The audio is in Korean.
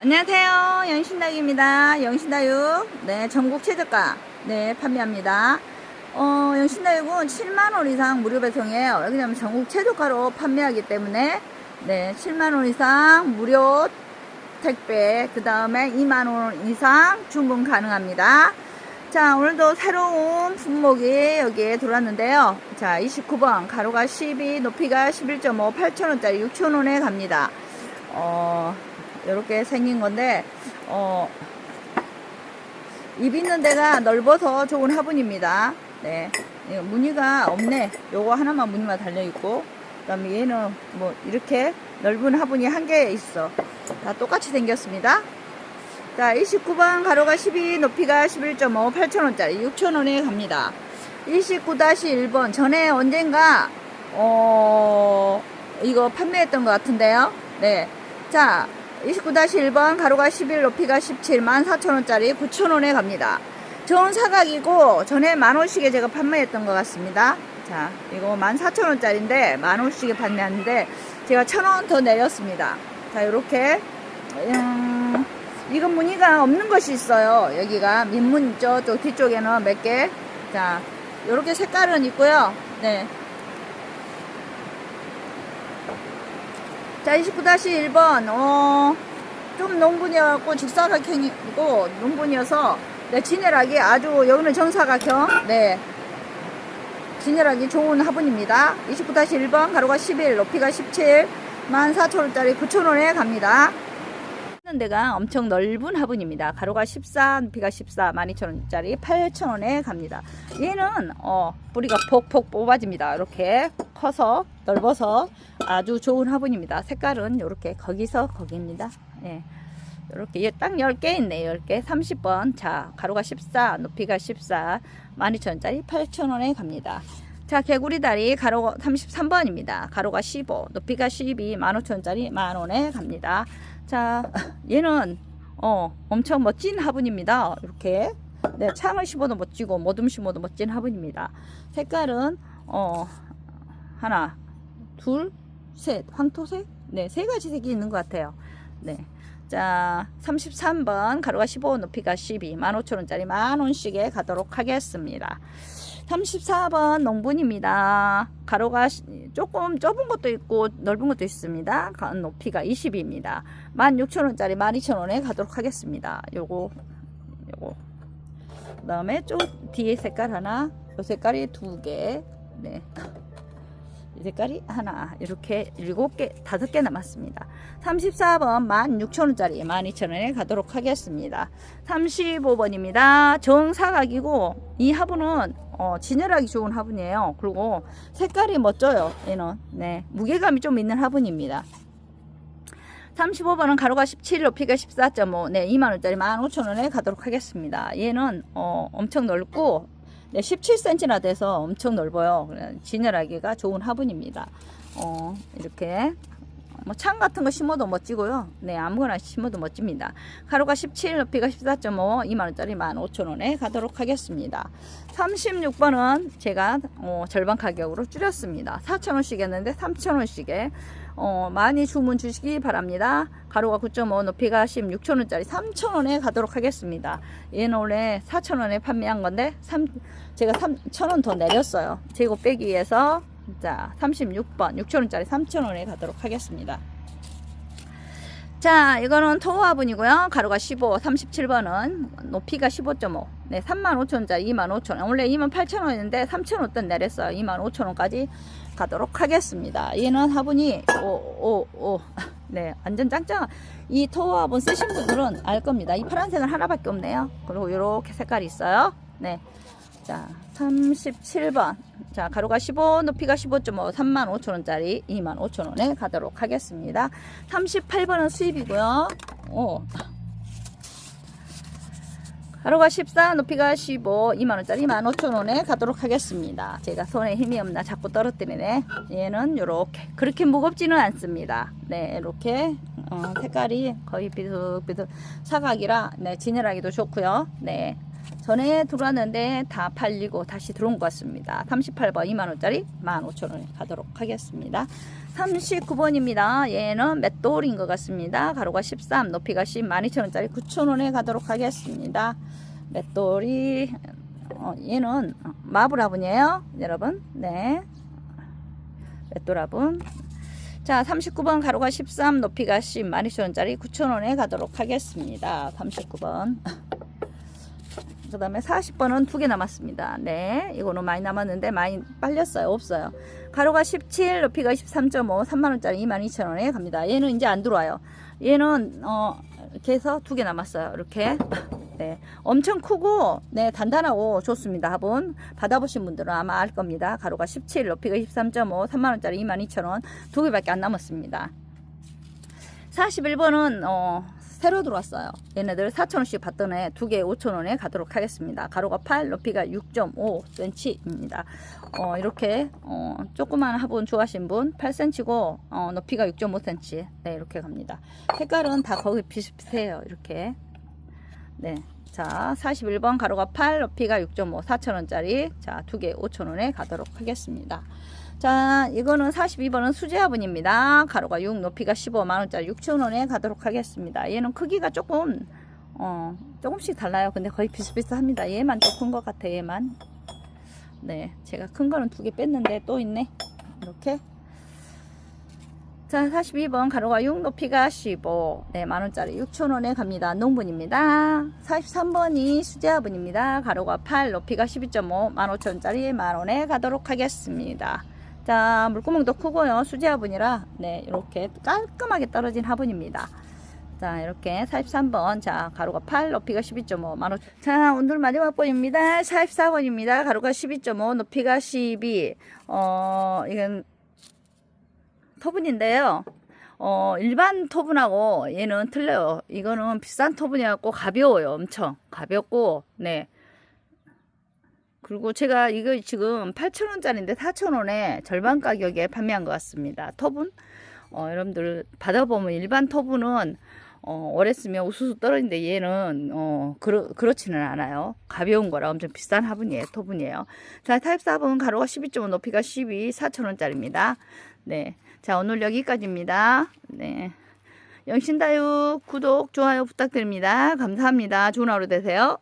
안녕하세요. 영신다육입니다. 영신다육, 네, 전국 최저가, 네, 판매합니다. 어, 영신다육은 7만원 이상 무료 배송이에요. 왜냐면 전국 최저가로 판매하기 때문에, 네, 7만원 이상 무료 택배, 그 다음에 2만원 이상 주문 가능합니다. 자, 오늘도 새로운 품목이 여기에 들어왔는데요. 자, 29번, 가로가 12, 높이가 11.5, 8,000원짜리 6,000원에 갑니다. 어, 이렇게 생긴 건데 어, 입 있는 데가 넓어서 좋은 화분입니다. 네, 무늬가 없네. 요거 하나만 무늬만 달려 있고, 그 다음에 얘는 뭐 이렇게 넓은 화분이 한 개 있어. 다 똑같이 생겼습니다. 자, 29번 가로가 12, 높이가 11.5, 8,000원짜리 6,000원에 갑니다. 29-1번 전에 언젠가 어 이거 판매했던 것 같은데요. 네. 자, 29-1번 가로가 11 높이가 17 14,000원짜리 9,000원에 갑니다. 좋은 사각이고 전에 만원씩에 제가 판매했던 것 같습니다. 자 이거 14,000원짜리인데 만원씩에 판매하는데 제가 1,000원 더 내렸습니다. 자 이렇게 음, 이건 무늬가 없는 것이 있어요. 여기가 민문 있죠. 또 뒤쪽에는 몇 개. 자 이렇게 색깔은 있고요. 네. 자, 29-1번, 어, 좀 농분이었고, 직사각형이고, 농분이어서, 네, 진열하기 아주, 여기는 정사각형, 네. 진열하기 좋은 화분입니다. 29-1번, 가로가 11, 높이가 17, 14,000원짜리 9,000원에 갑니다. 데가 엄청 넓은 화분입니다. 가로가 14, 높이가 14, 12,000원짜리 8,000원에 갑니다. 얘는 어, 뿌리가 폭폭 뽑아집니다. 이렇게 커서 넓어서 아주 좋은 화분입니다. 색깔은 이렇게 거기서 거기입니다. 예. 이렇게 딱 10개 있네요. 10개. 30번. 자, 가로가 14, 높이가 14, 12,000원짜리 8,000원에 갑니다. 자, 개구리 다리 가로 33번입니다. 가로가 15, 높이가 12, 15,000원짜리 만원에 갑니다. 자, 얘는 어, 엄청 멋진 화분입니다. 이렇게. 네, 창을 심어도 멋지고 모둠 심어도 멋진 화분입니다. 색깔은 어, 하나, 둘, 셋, 황토색? 네, 세 가지 색이 있는 것 같아요. 네. 자, 33번 가로가 15, 높이가 12, 15,000원짜리 만원씩에 가도록 하겠습니다. 34번 농분입니다. 가로가 시- 조금 좁은 것도 있고 넓은 것도 있습니다. 가- 높이가 20입니다. 16,000원짜리 12,000원에 가도록 하겠습니다. 요거 요거 그 다음에 좀 뒤에 색깔 하나 요 색깔이 두개 네. 이 색깔이 하나 이렇게 일곱 개 다섯 개 남았습니다. 34번 16,000원짜리 12,000원에 가도록 하겠습니다. 35번입니다. 정사각이고 이 화분은 어, 진열하기 좋은 화분이에요. 그리고 색깔이 멋져요 얘는. 네 무게감이 좀 있는 화분입니다. 35번은 가로가 17, 높이가 14.5, 네, 2만원짜리 15,000원에 가도록 하겠습니다. 얘는, 어, 엄청 넓고, 네, 17cm나 돼서 엄청 넓어요. 진열하기가 좋은 화분입니다. 어, 이렇게. 뭐, 창 같은 거 심어도 멋지고요. 네, 아무거나 심어도 멋집니다. 가로가 17, 높이가 14.5, 2만원짜리 15,000원에 가도록 하겠습니다. 36번은 제가, 어, 절반 가격으로 줄였습니다. 4,000원씩 했는데 3,000원씩에, 어, 많이 주문 주시기 바랍니다. 가로가 9.5, 높이가 16,000원짜리 3,000원에 가도록 하겠습니다. 얘는 원래 4,000원에 판매한 건데, 3, 제가 3,000원 더 내렸어요. 재고 빼기 위해서, 자, 36번, 6,000원짜리 3,000원에 가도록 하겠습니다. 자, 이거는 토화분이고요. 가로가 15, 37번은 높이가 15.5. 네, 35,000원짜리 25,000원. 원래 28,000원인데 3,000원 내렸어요. 25,000원까지 가도록 하겠습니다. 얘는 화분이 오, 오, 오. 네, 완전 짱짱. 이 토화분 쓰신 분들은 알 겁니다. 이 파란색은 하나밖에 없네요. 그리고 이렇게 색깔이 있어요. 네. 자, 37번. 자, 가로가 15, 높이가 15.5, 35,000원짜리 25,000원에 가도록 하겠습니다. 38번은 수입이고요. 오. 가로가 14, 높이가 15, 2만원짜리 15,000원에 가도록 하겠습니다. 제가 손에 힘이 없나 자꾸 떨어뜨리네. 얘는 요렇게. 그렇게 무겁지는 않습니다. 네, 이렇게. 어, 색깔이 거의 비슷비슷 사각이라, 네, 진열하기도 좋고요. 네. 전에 들어왔는데 다 팔리고 다시 들어온 것 같습니다. 38번 2만원짜리 15,000원에 가도록 하겠습니다. 39번입니다. 얘는 맷돌인 것 같습니다. 가로가 13, 높이가 10, 12,000원짜리 9,000원에 가도록 하겠습니다. 맷돌이, 어, 얘는 마블화분이에요. 여러분. 네. 맷돌화분. 자, 39번 가로가 13, 높이가 10, 12,000원짜리 9,000원에 가도록 하겠습니다. 39번. 그 다음에 40번은 두 개 남았습니다. 네, 이거는 많이 남았는데 많이 빨렸어요. 없어요. 가로가 17, 높이가 13.5, 3만원짜리 22,000원에 갑니다. 얘는 이제 안 들어와요. 얘는, 어, 이렇게 해서 두 개 남았어요. 이렇게. 네. 엄청 크고, 네, 단단하고 좋습니다. 화분. 받아보신 분들은 아마 알 겁니다. 가로가 17, 높이가 13.5, 3만원짜리 22,000원. 두 개밖에 안 남았습니다. 41번은, 어, 새로 들어왔어요. 얘네들 4,000원씩 받던 애 두 개 5,000원에 가도록 하겠습니다. 가로가 8, 높이가 6.5cm입니다. 어, 이렇게, 어, 조그만 화분 좋아하신 분 8cm고, 어, 높이가 6.5cm. 네, 이렇게 갑니다. 색깔은 다 거기 비슷비슷해요. 이렇게. 네. 자, 41번 가로가 8, 높이가 6.5, 4,000원짜리. 자, 두 개 5,000원에 가도록 하겠습니다. 자, 이거는 42번은 수제화분입니다. 가로가 6, 높이가 15, 만원짜리 6,000원에 가도록 하겠습니다. 얘는 크기가 조금, 어, 조금씩 달라요. 근데 거의 비슷비슷합니다. 얘만 좀큰것 같아, 얘만. 네, 제가 큰 거는 두 개 뺐는데 또 있네. 이렇게. 자, 42번 가로가 6, 높이가 15, 네, 만원짜리 6,000원에 갑니다. 농분입니다. 43번이 수제화분입니다. 가로가 8, 높이가 12.5, 15,000원짜리 만원에 가도록 하겠습니다. 자, 물구멍도 크고요. 수제 화분이라, 네, 이렇게 깔끔하게 떨어진 화분입니다. 자, 이렇게 43번. 자, 가로가 8, 높이가 12.5, 만원. 자, 오늘 마지막 번입니다. 44번입니다. 가로가 12.5, 높이가 12. 어, 이건 토분인데요. 어, 일반 토분하고 얘는 틀려요. 이거는 비싼 토분이었고 가벼워요. 엄청 가볍고 네. 그리고 제가 이거 지금 8,000원짜리인데 4,000원에 절반 가격에 판매한 것 같습니다. 토분. 어, 여러분들 받아보면 일반 토분은 어, 오래 쓰면 우수수 떨어지는데 얘는 어, 그렇, 그렇지는 않아요. 가벼운 거라 엄청 비싼 화분이에요. 토분이에요. 자, 타입 4번 가로가 12.5 높이가 12 4,000원짜리입니다. 네. 자, 오늘 여기까지입니다. 네. 영신다육 구독, 좋아요 부탁드립니다. 감사합니다. 좋은 하루 되세요.